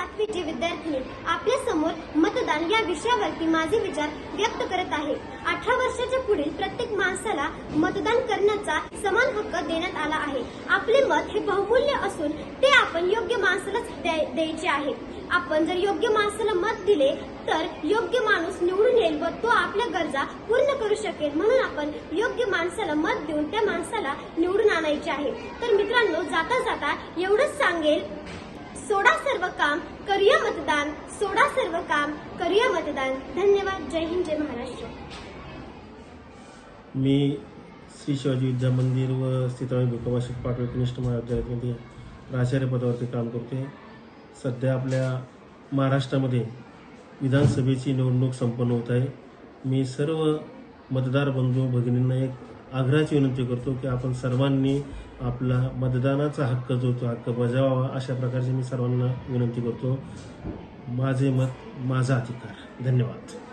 सातवीची विद्यार्थिनी आपल्यासमोर मतदान या विषयावरती माझे विचार व्यक्त करत आहे. अठरा वर्षाच्या पुढील प्रत्येक माणसाला मतदान करण्याचा समान हक्क देण्यात आला आहे. आपले मत हे बहुमूल्य असून ते आपण योग्य माणसालाच द्याय- द्यायचे आहे. आपण जर योग्य माणसाला मत दिले तर योग्य माणूस निवडून येईल व तो आपल्या गरजा पूर्ण करू शकेल म्हणून आपण योग्य माणसाला मत देऊन त्या माणसाला निवडून आणायचे आहे. तर मित्रांनो जाता जाता एवढंच सांगेल. सोडा सर्व काम करूया मतदान. सोडा सर्व काम करूया मतदान. धन्यवाद. जय हिंद जय महाराष्ट्र. मी श्री शिवाजी विद्या मंदिर व सीताराम भिकोबा पाटोळे कनिष्ठ महाविद्यालयामध्ये प्राचार्य पदावरती काम करते. सध्या आपल्या महाराष्ट्रामध्ये विधानसभेची निवडणूक संपन्न होत आहे. मी सर्व मतदार बंधू भगिनींना एक आग्रहाची विनंती करतो की आपण सर्वांनी आपला मतदानाचा हक्क जो तो हक्क बजावावा अशा प्रकारची मी सर्वांना विनंती करतो. माझे मत माझा अधिकार. धन्यवाद.